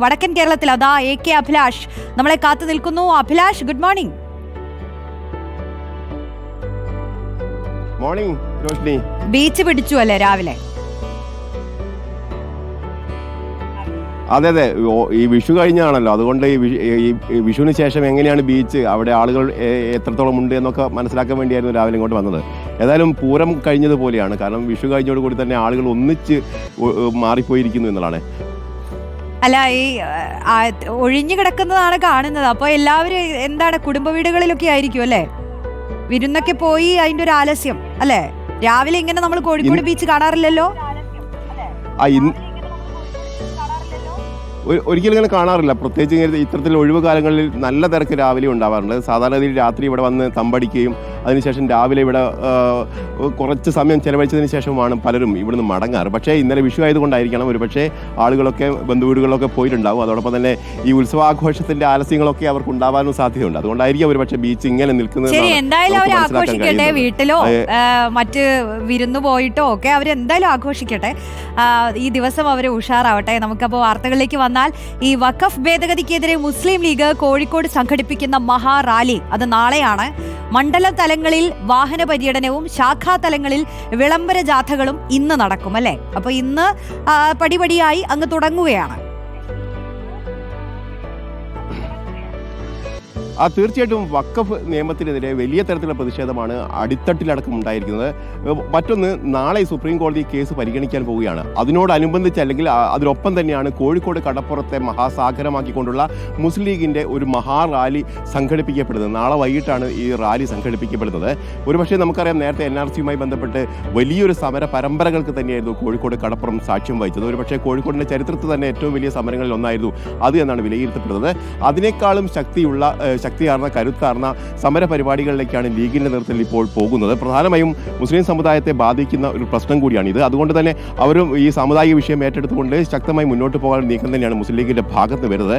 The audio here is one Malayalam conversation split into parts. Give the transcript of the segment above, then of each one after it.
വടക്കൻ കേരളത്തിൽ അതാ എ കെ അഭിലാഷ്. നമ്മളെ കാത്തു നിൽക്കുന്നു. Abhilash good morning morning Roshni beach പിടിച്ചു അല്ലേ രാവിലെ? അതെ അതെ. ഈ വിഷു കഴിഞ്ഞാണല്ലോ. അതുകൊണ്ട് ഈ വിഷുവിന് ശേഷം എങ്ങനെയാണ് ബീച്ച്? അവിടെ ആളുകൾ എത്രത്തോളം ഉണ്ട് എന്നൊക്കെ മനസ്സിലാക്കാൻ വേണ്ടിയായിരുന്നു രാവിലെ ഇങ്ങോട്ട് വന്നത്. ഏതായാലും പൂരം കഴിഞ്ഞതുപോലെയാണ്. കാരണം വിഷു കഴിഞ്ഞോട് കൂടി തന്നെ ആളുകൾ ഒന്നിച്ച് മാറിപ്പോയിരിക്കുന്നു എന്നുള്ളതാണ്. അല്ല ഈ ഒഴിഞ്ഞു കിടക്കുന്നതാണ് കാണുന്നത്. അപ്പൊ എല്ലാവരും എന്താണ് കുടുംബ വീടുകളിലൊക്കെ ആയിരിക്കും അല്ലേ? വിരുന്നൊക്കെ പോയി അതിന്റെ ഒരു ആലസ്യം അല്ലേ? രാവിലെ ഇങ്ങനെ നമ്മൾ കോഴിക്കോട് ബീച്ച് കാണാറില്ലല്ലോ? ആ ഒരിക്കലും ഇങ്ങനെ കാണാറില്ല. പ്രത്യേകിച്ച് ഇങ്ങനെ ഇത്തരത്തിൽ ഒഴിവ് കാലങ്ങളിൽ നല്ല തിരക്ക് രാവിലെ ഉണ്ടാവാറുണ്ട്. സാധാരണ രീതിയിൽ രാത്രി ഇവിടെ വന്ന് തമ്പടിക്കുകയും അതിനുശേഷം രാവിലെ ഇവിടെ കുറച്ച് സമയം ചെലവഴിച്ചതിന് ശേഷമാണ് പലരും ഇവിടുന്ന് മടങ്ങാറ്. പക്ഷേ ഇന്നലെ വിഷു ആയതുകൊണ്ടായിരിക്കണം. ഒരു പക്ഷേ ആളുകളൊക്കെ ബന്ധുവീടുകളിലൊക്കെ പോയിട്ടുണ്ടാവും. അതോടൊപ്പം തന്നെ ഈ ഉത്സവാഘോഷത്തിന്റെ ആലസ്യങ്ങളൊക്കെ അവർക്ക് ഉണ്ടാവാനും സാധ്യതയുണ്ട്. അതുകൊണ്ടായിരിക്കും ഒരു പക്ഷേ ബീച്ച് ഇങ്ങനെ നിൽക്കുന്നത് എന്തായാലും അവർ ആഘോഷിക്കട്ടെ? വീട്ടിലോ മറ്റ് വിരുന്നു പോയിട്ടോ ഒക്കെ അവർ എന്തായാലും ആഘോഷിക്കട്ടെ? ഈ ദിവസം അവർ ഉഷാറാവട്ടെ? നമുക്കപ്പോൾ വാർത്തകളിലേക്ക് വന്നാൽ ഈ വഖഫ് ഭേദഗതിക്കെതിരെ മുസ്ലിം ലീഗ് കോഴിക്കോട് സംഘടിപ്പിക്കുന്ന മഹാറാലി അത് നാളെയാണ്. മണ്ഡല തലങ്ങളിൽ വാഹന പര്യടനവും ശാഖാ തലങ്ങളിൽ വിളംബര ജാഥകളും ഇന്ന് നടക്കും അല്ലേ? അപ്പൊ ഇന്ന് പടിപടിയായി അങ്ങ് തുടങ്ങുകയാണ്. ആ തീർച്ചയായിട്ടും വക്കഫ് നിയമത്തിനെതിരെ വലിയ തരത്തിലുള്ള പ്രതിഷേധമാണ് അടിത്തട്ടിലടക്കം ഉണ്ടായിരിക്കുന്നത്. മറ്റൊന്ന് നാളെ സുപ്രീം കോടതി കേസ് പരിഗണിക്കാൻ പോവുകയാണ്. അതിനോടനുബന്ധിച്ച് അല്ലെങ്കിൽ അതിനൊപ്പം തന്നെയാണ് കോഴിക്കോട് കടപ്പുറത്തെ മഹാസാഗരമാക്കിക്കൊണ്ടുള്ള മുസ്ലിം ലീഗിന്റെ ഒരു മഹാ റാലി സംഘടിപ്പിക്കപ്പെടുന്നത്. നാളെ വൈകിട്ടാണ് ഈ റാലി സംഘടിപ്പിക്കപ്പെടുന്നത്. ഒരുപക്ഷെ നമുക്കറിയാം നേരത്തെ എൻ ആർ സിയുമായി ബന്ധപ്പെട്ട് വലിയൊരു സമര പരമ്പരകൾക്ക് തന്നെയായിരുന്നു കോഴിക്കോട് കടപ്പുറം സാക്ഷ്യം വഹിച്ചത്. ഒരുപക്ഷെ കോഴിക്കോടിന്റെ ചരിത്രത്തിൽ തന്നെ ഏറ്റവും വലിയ സമരങ്ങളിൽ ഒന്നായിരുന്നു അത് എന്നാണ് വിലയിരുത്തപ്പെടുന്നത്. അതിനേക്കാളും ശക്തിയുള്ള ശക്തിയാർന്ന കരുത്താർന്ന സമര പരിപാടികളിലേക്കാണ് ലീഗിന്റെ നേതൃത്വത്തിൽ ഇപ്പോൾ പോകുന്നത്. പ്രധാനമായും മുസ്ലിം സമുദായത്തെ ബാധിക്കുന്ന ഒരു പ്രശ്നം കൂടിയാണ് ഇത് അതുകൊണ്ട് തന്നെ അവരും ഈ സാമുദായിക വിഷയം ഏറ്റെടുത്തുകൊണ്ട് ശക്തമായി മുന്നോട്ട് പോകാൻ നീക്കം തന്നെയാണ് മുസ്ലിം ലീഗിന്റെ ഭാഗത്ത് വരുന്നത്.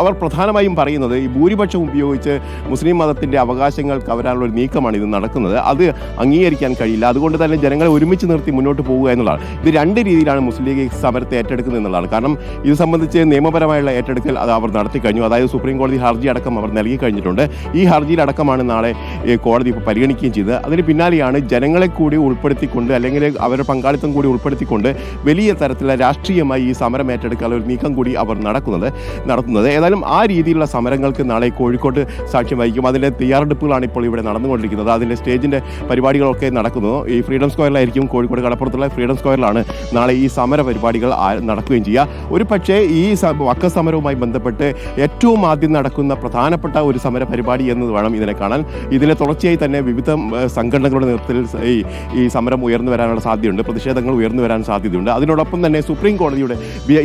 അവർ പ്രധാനമായും പറയുന്നത് ഈ ഭൂരിപക്ഷം ഉപയോഗിച്ച് മുസ്ലിം മതത്തിന്റെ അവകാശങ്ങൾ കവരാനുള്ള ഒരു നീക്കമാണ് ഇത് നടക്കുന്നത്. അത് അംഗീകരിക്കാൻ കഴിയില്ല. അതുകൊണ്ട് തന്നെ ജനങ്ങളെ ഒരുമിച്ച് നിർത്തി മുന്നോട്ട് പോകുക എന്നുള്ളതാണ്. ഇത് രണ്ട് രീതിയിലാണ് മുസ്ലിം ലീഗ് സമരത്തെ ഏറ്റെടുക്കുന്നത് എന്നുള്ളതാണ്. കാരണം ഇത് സംബന്ധിച്ച് നിയമപരമായുള്ള ഏറ്റെടുക്കൽ അത് അവർ നടത്തി കഴിഞ്ഞു. അതായത് സുപ്രീം കോടതി ഹർജി അടക്കം അവർ നൽകി കഴിഞ്ഞിട്ടുണ്ട്. ഈ ഹർജിയിലടക്കമാണ് നാളെ കോടതി ഇപ്പോൾ പരിഗണിക്കുകയും ചെയ്തത്. അതിന് പിന്നാലെയാണ് ജനങ്ങളെ കൂടി ഉൾപ്പെടുത്തിക്കൊണ്ട് അല്ലെങ്കിൽ അവരുടെ പങ്കാളിത്തം കൂടി ഉൾപ്പെടുത്തിക്കൊണ്ട് വലിയ തരത്തിലുള്ള രാഷ്ട്രീയമായി ഈ സമരം ഏറ്റെടുക്കാനുള്ള ഒരു നീക്കം കൂടി അവർ നടക്കുന്നത് നടത്തുന്നത്. ഏതായാലും ആ രീതിയിലുള്ള സമരങ്ങൾക്ക് നാളെ കോഴിക്കോട്ട് സാക്ഷ്യം വഹിക്കും. അതിന്റെ തയ്യാറെടുപ്പുകളാണ് ഇപ്പോൾ ഇവിടെ നടന്നുകൊണ്ടിരിക്കുന്നത്. അതിന്റെ സ്റ്റേജിന്റെ പരിപാടികളൊക്കെ നടക്കുന്നു. ഈ ഫ്രീഡം സ്ക്വയറിലായിരിക്കും കോഴിക്കോട് കടപ്പുറത്തുള്ള ഫ്രീഡം സ്ക്വയറിലാണ് നാളെ ഈ സമര പരിപാടികൾ നടക്കുകയും ചെയ്യുക. ഒരു പക്ഷേ ഈ സ- വക്ക സമരവുമായി ബന്ധപ്പെട്ട് ഏറ്റവും ആദ്യം നടക്കുന്ന പ്രധാനപ്പെട്ട സമര പരിപാടി എന്ന് വേണം ഇതിനെ കാണാൻ. ഇതിനെ തുടർച്ചയായി തന്നെ വിവിധ സംഘടനകളുടെ നേതൃത്വത്തിൽ ഈ ഈ സമരം ഉയർന്നു വരാനുള്ള സാധ്യതയുണ്ട്. പ്രതിഷേധങ്ങൾ ഉയർന്നു വരാൻ സാധ്യതയുണ്ട്. അതിനോടൊപ്പം തന്നെ സുപ്രീം കോടതിയുടെ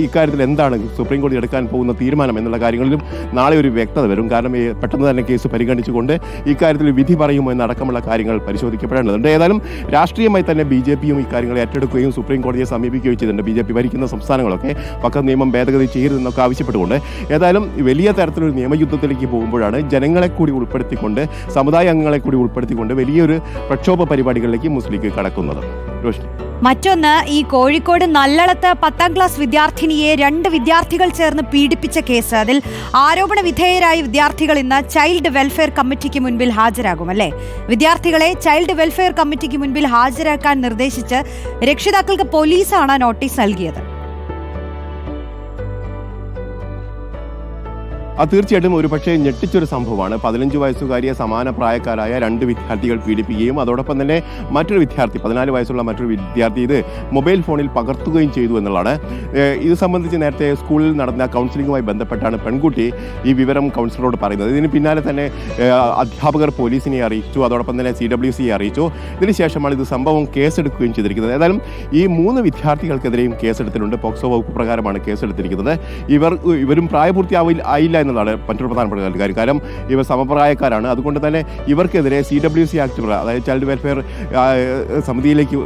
ഇക്കാര്യത്തിൽ എന്താണ് സുപ്രീം കോടതി എടുക്കാൻ പോകുന്ന തീരുമാനം എന്നുള്ള കാര്യങ്ങളിലും നാളെ ഒരു വ്യക്തത വരും. കാരണം ഈ പെട്ടെന്ന് തന്നെ കേസ് പരിഗണിച്ചുകൊണ്ട് ഇക്കാര്യത്തിൽ വിധി പറയുമോ എന്നടക്കമുള്ള കാര്യങ്ങൾ പരിശോധിക്കപ്പെടേണ്ടതുണ്ട്. ഏതായാലും രാഷ്ട്രീയമായി തന്നെ ബി ജെ പിയും ഇക്കാര്യങ്ങൾ ഏറ്റെടുക്കുകയും സുപ്രീം കോടതിയെ സമീപിക്കുകയും ചെയ്തിട്ടുണ്ട് ബി ജെ പി ഭരിക്കുന്ന സംസ്ഥാനങ്ങളൊക്കെ. പക്ക നിയമം ഭേദഗതി ചെയ്യരുതെന്നൊക്കെ ആവശ്യപ്പെട്ടുകൊണ്ട്. ഏതായാലും വലിയ തരത്തിലൊരു നിയമയുദ്ധത്തിലേക്ക് പോകുമ്പോഴാണ് ജനങ്ങളെ കൂടി ഉൾപ്പെടുത്തിക്കൊണ്ട് സമുദായ അംഗങ്ങളെ കൂടി ഉൾപ്പെടുത്തിക്കൊണ്ട് വലിയൊരു പ്രക്ഷോഭ പരിപാടികളിലേക്ക് മുസ്ലിം ലീഗ് കടക്കുന്നത്. മറ്റൊന്ന് ഈ കോഴിക്കോട് നല്ലളത്ത് പത്താം ക്ലാസ് വിദ്യാർത്ഥിനിയെ രണ്ട് വിദ്യാർത്ഥികൾ ചേർന്ന് പീഡിപ്പിച്ച കേസ്. അതിൽ ആരോപണ വിധേയരായ വിദ്യാർത്ഥികൾ ഇന്ന് ചൈൽഡ് വെൽഫെയർ കമ്മിറ്റിക്ക് മുൻപിൽ ഹാജരാകും അല്ലേ? വിദ്യാർത്ഥികളെ ചൈൽഡ് വെൽഫെയർ കമ്മിറ്റിക്ക് മുൻപിൽ ഹാജരാക്കാൻ നിർദ്ദേശിച്ച് രക്ഷിതാക്കൾക്ക് പോലീസാണ് നോട്ടീസ് നൽകിയത്. അത് തീർച്ചയായിട്ടും ഒരു പക്ഷേ ഞെട്ടിച്ചൊരു സംഭവമാണ്. പതിനഞ്ച് വയസ്സുകാരിയെ സമാന പ്രായക്കാരായ രണ്ട് വിദ്യാർത്ഥികൾ പീഡിപ്പിക്കുകയും അതോടൊപ്പം തന്നെ മറ്റൊരു വിദ്യാർത്ഥി പതിനാല് വയസ്സുള്ള മറ്റൊരു വിദ്യാർത്ഥി ഇത് മൊബൈൽ ഫോണിൽ പകർത്തുകയും ചെയ്തു എന്നുള്ളതാണ്. ഇത് സംബന്ധിച്ച് നേരത്തെ സ്കൂളിൽ നടന്ന കൗൺസിലിംഗുമായി ബന്ധപ്പെട്ടാണ് പെൺകുട്ടി ഈ വിവരം കൗൺസിലറോട് പറയുന്നത്. ഇതിന് പിന്നാലെ തന്നെ അധ്യാപകർ പോലീസിനെ അറിയിച്ചു അതോടൊപ്പം തന്നെ സി ഡബ്ല്യു സിയെ അറിയിച്ചു. ഇതിനുശേഷമാണ് ഇത് സംഭവം കേസെടുക്കുകയും ചെയ്തിരിക്കുന്നത്. ഏതായാലും ഈ മൂന്ന് വിദ്യാർത്ഥികൾക്കെതിരെയും കേസെടുത്തിട്ടുണ്ട്. പോക്സോ വകുപ്പ് പ്രകാരമാണ് കേസെടുത്തിരിക്കുന്നത്. ഇവർ ഇവരും പ്രായപൂർത്തിയാവില്ല ആയില്ല എന്നതാണ് മറ്റൊരു പ്രധാനപ്പെട്ട കാര്യം. കാരണം ഇവർ സമപ്രായക്കാരാണ്. അതുകൊണ്ട് തന്നെ ഇവർക്കെതിരെ സി ഡബ്ല്യു സി ആക്ട് അതായത് ചൈൽഡ് വെൽഫെയർ സമിതിയിലേക്ക്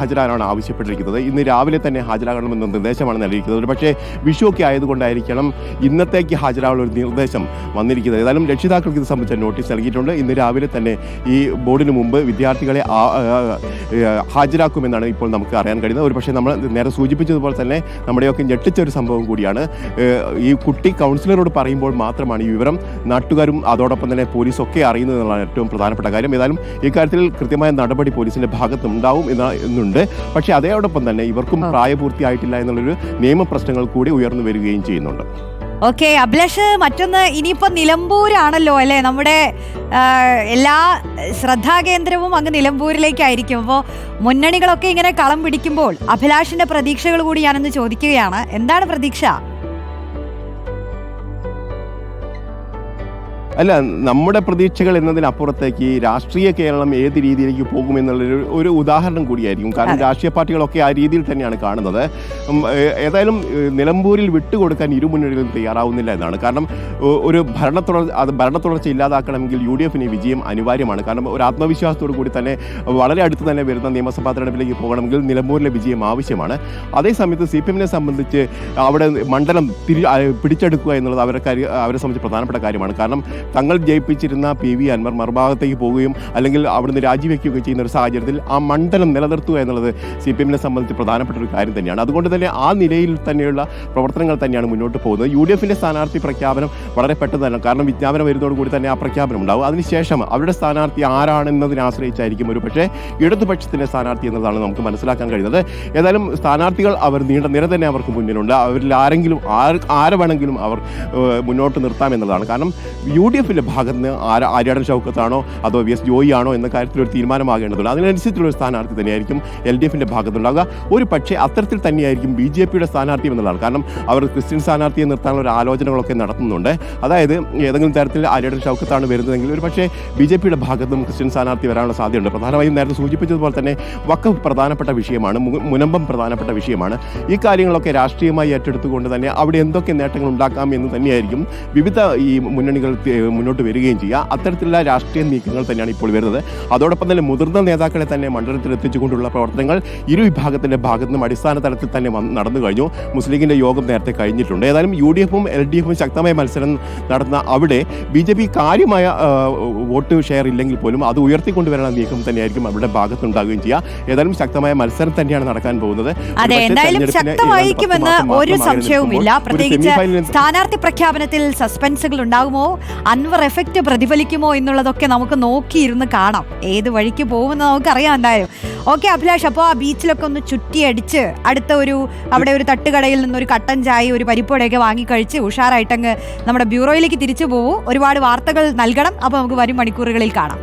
ഹാജരാകാനാണ് ആവശ്യപ്പെട്ടിരിക്കുന്നത്. ഇന്ന് രാവിലെ തന്നെ ഹാജരാകണമെന്ന നിർദ്ദേശമാണ് നൽകിയിരിക്കുന്നത്. പക്ഷേ വിഷു ഒക്കെ ആയതുകൊണ്ടായിരിക്കണം ഇന്നത്തേക്ക് ഹാജരാകാനുള്ള ഒരു നിർദ്ദേശം വന്നിരിക്കുന്നത്. ഏതായാലും രക്ഷിതാക്കൾക്ക് ഇത് സംബന്ധിച്ച നോട്ടീസ് നൽകിയിട്ടുണ്ട്. ഇന്ന് രാവിലെ തന്നെ ഈ ബോർഡിന് മുമ്പ് വിദ്യാർത്ഥികളെ ഹാജരാക്കുമെന്നാണ് ഇപ്പോൾ നമുക്ക് അറിയാൻ കഴിയുന്നത്. ഒരു പക്ഷേ നമ്മൾ നേരെ സൂചിപ്പിച്ചതുപോലെ തന്നെ നമ്മുടെയൊക്കെ ഞെട്ടിച്ച ഒരു സംഭവം കൂടിയാണ്. ഈ കുട്ടി കൗൺസിലറോട് പറയുമ്പോൾ മാത്രമാണ് ഈ വിവരം. നാട്ടുകാരും അതോടൊപ്പം തന്നെ പോലീസൊക്കെ അറിയുന്നത് എന്നുള്ളതാണ് ഏറ്റവും പ്രധാനപ്പെട്ട കാര്യം. ഏതായാലും ഇക്കാര്യത്തിൽ കൃത്യമായ നടപടി പോലീസിന്റെ ഭാഗത്തുണ്ടാവും എന്ന എന്നുണ്ട് പക്ഷേ അതോടൊപ്പം തന്നെ ഇവർക്കും. പ്രായപൂർത്തിയായിട്ടില്ല എന്നുള്ളൊരു നിയമപ്രശ്നങ്ങൾ കൂടി ഉയർന്നു വരികയും ചെയ്യുന്നുണ്ട്. ഓക്കെ അഭിലാഷ് മറ്റൊന്ന് ഇനിയിപ്പോ നിലമ്പൂരാണല്ലോ അല്ലേ? നമ്മുടെ എല്ലാ ശ്രദ്ധാകേന്ദ്രവും അങ്ങ് നിലമ്പൂരിലേക്കായിരിക്കും. അപ്പോൾ മുന്നണികളൊക്കെ ഇങ്ങനെ കളം പിടിക്കുമ്പോൾ അഭിലാഷിന്റെ പ്രതീക്ഷകൾ കൂടി ഞാനൊന്ന് ചോദിക്കുകയാണ്. എന്താണ് പ്രതീക്ഷ? അല്ല നമ്മുടെ പ്രതീക്ഷകൾ എന്നതിനപ്പുറത്തേക്ക് രാഷ്ട്രീയ കേരളം ഏത് രീതിയിലേക്ക് പോകുമെന്നുള്ളൊരു ഒരു ഉദാഹരണം കൂടിയായിരിക്കും. കാരണം രാഷ്ട്രീയ പാർട്ടികളൊക്കെ ആ രീതിയിൽ തന്നെയാണ് കാണുന്നത്. ഏതായാലും നിലമ്പൂരിൽ വിട്ടുകൊടുക്കാൻ ഇരുമുന്നണികളും തയ്യാറാവുന്നില്ല എന്നാണ്. കാരണം ഒരു ഭരണ തുടർ അത് ഭരണ തുടർച്ച ഇല്ലാതാക്കണമെങ്കിൽ യു ഡി എഫിന് വിജയം അനിവാര്യമാണ്. കാരണം ഒരു ആത്മവിശ്വാസത്തോടു കൂടി തന്നെ വളരെ അടുത്ത് തന്നെ വരുന്ന നിയമസഭാ തെരഞ്ഞെടുപ്പിലേക്ക് പോകണമെങ്കിൽ നിലമ്പൂരിലെ വിജയം ആവശ്യമാണ്. അതേസമയത്ത് സി പി എമ്മിനെ സംബന്ധിച്ച് അവിടെ മണ്ഡലം തിരി പിടിച്ചെടുക്കുക എന്നുള്ളത് അവരെ കാര്യം അവരെ സംബന്ധിച്ച് പ്രധാനപ്പെട്ട കാര്യമാണ്. കാരണം തങ്ങൾ ജയിപ്പിച്ചിരുന്ന പി വി അൻവർ മറുഭാഗത്തേക്ക് പോവുകയും അല്ലെങ്കിൽ അവിടുന്ന് രാജിവെക്കുകയും ചെയ്യുന്ന ഒരു സാഹചര്യത്തിൽ ആ മണ്ഡലം നിലനിർത്തുക എന്നുള്ളത് സി പി എമ്മിനെ സംബന്ധിച്ച് പ്രധാനപ്പെട്ട ഒരു കാര്യം തന്നെയാണ്. അതുകൊണ്ട് തന്നെ ആ നിലയിൽ തന്നെയുള്ള പ്രവർത്തനങ്ങൾ തന്നെയാണ് മുന്നോട്ട് പോകുന്നത്. യു ഡി എഫിന്റെ സ്ഥാനാർത്ഥി പ്രഖ്യാപനം വളരെ പെട്ടെന്ന് തന്നെ കാരണം വിജ്ഞാപനം വരുന്നതോടുകൂടി തന്നെ ആ പ്രഖ്യാപനം ഉണ്ടാവും. അതിനുശേഷം അവരുടെ സ്ഥാനാർത്ഥി ആരാണെന്നതിനെ ആശ്രയിച്ചായിരിക്കും ഒരു പക്ഷേ ഇടതുപക്ഷത്തിന്റെ സ്ഥാനാർത്ഥി എന്നതാണ് നമുക്ക് മനസ്സിലാക്കാൻ കഴിയുന്നത്. ഏതായാലും സ്ഥാനാർത്ഥികൾ അവർ നീണ്ട നിര തന്നെ അവർക്ക് മുന്നിലുണ്ട്. അവരിൽ ആരെങ്കിലും ആര് ആരെ വേണമെങ്കിലും അവർ മുന്നോട്ട് നിർത്താം എന്നതാണ്. കാരണം യു ഡി എഫിന്റെ ഭാഗത്ത് നിന്ന് ആര ആര്യാടൻ ഷൗക്കത്താണോ അതോ വി എസ് ജോയി ആണോ എന്ന കാര്യത്തിൽ ഒരു തീരുമാനമാകേണ്ടതുണ്ട് അതിനനുസരിച്ചുള്ള ഒരു സ്ഥാനാർത്ഥി തന്നെയായിരിക്കും എൽ ഡി എഫിന്റെ ഭാഗത്തുണ്ടാകുക ഒരു പക്ഷേ അത്തരത്തിൽ തന്നെയായിരിക്കും ബി ജെ പിയുടെ സ്ഥാനാർത്ഥി എന്നുള്ളതാണ്. കാരണം അവർ ക്രിസ്ത്യൻ സ്ഥാനാർത്ഥിയെ നിർത്താനുള്ള ഒരു ആലോചനകളൊക്കെ നടത്തുന്നുണ്ട്. അതായത് ഏതെങ്കിലും തരത്തിൽ ആര്യാടൻ ഷൗക്കത്താണ് വരുന്നതെങ്കിൽ ഒരു പക്ഷേ ബി ജെ പിയുടെ ഭാഗത്തും ക്രിസ്ത്യൻ സ്ഥാനാർത്ഥി വരാനുള്ള സാധ്യതയുണ്ട്. പ്രധാനമായും നേരത്തെ സൂചിപ്പിച്ചതുപോലെ തന്നെ വക്കഫ് പ്രധാനപ്പെട്ട വിഷയമാണ് മുനമ്പം പ്രധാനപ്പെട്ട വിഷയമാണ്. ഈ കാര്യങ്ങളൊക്കെ രാഷ്ട്രീയമായി ഏറ്റെടുത്തുകൊണ്ട് തന്നെ അവിടെ എന്തൊക്കെ നേട്ടങ്ങൾ ഉണ്ടാക്കാം എന്ന് തന്നെയായിരിക്കും വിവിധ ഈ മുന്നണികൾ മുന്നോട്ട് വരികയും ചെയ്യുക. അത്തരത്തിലുള്ള രാഷ്ട്രീയ നീക്കങ്ങൾ തന്നെയാണ് ഇപ്പോൾ വരുന്നത്. അതോടൊപ്പം തന്നെ മുതിർന്ന നേതാക്കളെ തന്നെ മണ്ഡലത്തിൽ എത്തിച്ചുകൊണ്ടുള്ള പ്രവർത്തനങ്ങൾ ഇരു വിഭാഗത്തിന്റെ ഭാഗത്തു നിന്നും അടിസ്ഥാന തലത്തിൽ തന്നെ നടന്നു കഴിഞ്ഞു. മുസ്ലിം ലീഗിന്റെ യോഗം നേരത്തെ കഴിഞ്ഞിട്ടുണ്ട്. ഏതായാലും യു ഡി എഫും എൽ ഡി എഫും ശക്തമായ മത്സരം നടന്ന അവിടെ ബി ജെ പി കാര്യമായ വോട്ട് ഷെയർ ഇല്ലെങ്കിൽ പോലും അത് ഉയർത്തിക്കൊണ്ടുവരാനുള്ള നീക്കം തന്നെയായിരിക്കും അവരുടെ ഭാഗത്തുണ്ടാകുകയും ചെയ്യുക. ഏതായാലും ശക്തമായ മത്സരം തന്നെയാണ് നടക്കാൻ പോകുന്നത്. അതെ എന്തായാലും ശക്തമായിരിക്കുമെന്ന് ഒരു സംശയവുമില്ല. പ്രത്യേകിച്ച് സ്ഥാനാർത്ഥി പ്രഖ്യാപനത്തിൽ സസ്പെൻസുകൾ ഉണ്ടാകുമോ? അൻവർ എഫക്റ്റ് പ്രതിഫലിക്കുമോ എന്നുള്ളതൊക്കെ നമുക്ക് നോക്കിയിരുന്ന് കാണാം. ഏത് വഴിക്ക് പോകുമെന്ന് നമുക്കറിയാം എന്തായാലും. ഓക്കെ അഭിലാഷ് അപ്പോൾ ആ ബീച്ചിലൊക്കെ ഒന്ന് ചുറ്റിയടിച്ച് അടുത്ത ഒരു അവിടെ ഒരു തട്ടുകടയിൽ നിന്ന് ഒരു കട്ടൻ ചായ ഒരു പരിപ്പോടെയൊക്കെ വാങ്ങിക്കഴിച്ച് ഉഷാറായിട്ടങ്ങ് നമ്മുടെ ബ്യൂറോയിലേക്ക് തിരിച്ചു പോകൂ ഒരുപാട് വാർത്തകൾ നൽകണം. അപ്പോൾ നമുക്ക് വരും മണിക്കൂറുകളിൽ കാണാം.